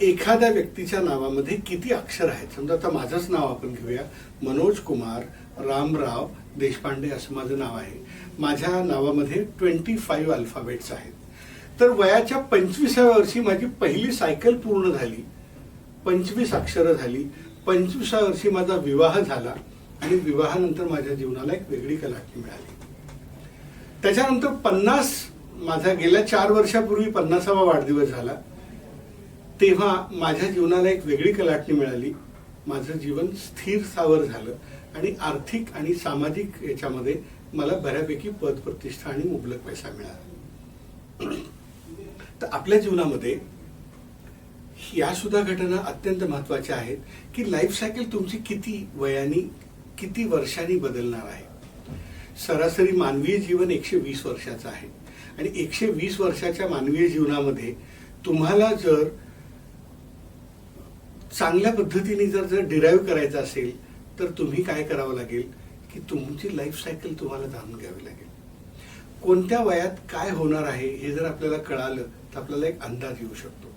एखाद्या व्यक्तीच्या नावामध्ये किती अक्षर आहेत? समजा आता माझंच नाव आपण घेऊया. मनोज कुमार रामराव देशपांडे असं माझं नाव आहे. माझ्या नावामध्ये ट्वेंटी फाईव्ह अल्फाबेट्स आहेत. तर वयाच्या पंचवीसाव्या वर्षी माझी पहिली सायकल पूर्ण झाली. पंचवीस अक्षरं झाली. पंचवीसाव्या वर्षी माझा विवाह झाला आणि विवाहानंतर माझ्या जीवनाला एक वेगळी कलाटणी मिळाली. त्याच्यानंतर पन्नास माझा गेल्या चार वर्षापूर्वी पन्नासावा वाढदिवस झाला. तेव्हा माझ्या जीवनाला एक वेगळी कलाटणी मिळाली. माझं जीवन स्थिर सावर झालं आणि आर्थिक आणि सामाजिक याच्यामध्ये मला बऱ्यापैकी पद प्रतिष्ठा आणि मुबलक पैसा मिळाला. तर आपल्या जीवनामध्ये या सुद्धा घटना अत्यंत महत्त्वाच्या आहेत की लाईफ सायकल तुमची किती वयानी किती वर्षांनी बदलणार आहे? सरासरी मानवीय जीवन एकशे वीस वर्षाचं आहे. आणि एकशे वीस वर्षाच्या मानवीय जीवनामध्ये तुम्हाला जर चांगल्या पद्धतीने जर जर डिराईव्ह करायचं असेल तर तुम्ही काय करावं लागेल? की तुमची लाईफ सायकल तुम्हाला जाणून घ्यावी लागेल. कोणत्या वयात काय होणार आहे हे जर आपल्याला कळालं तर आपल्याला एक अंदाज येऊ शकतो.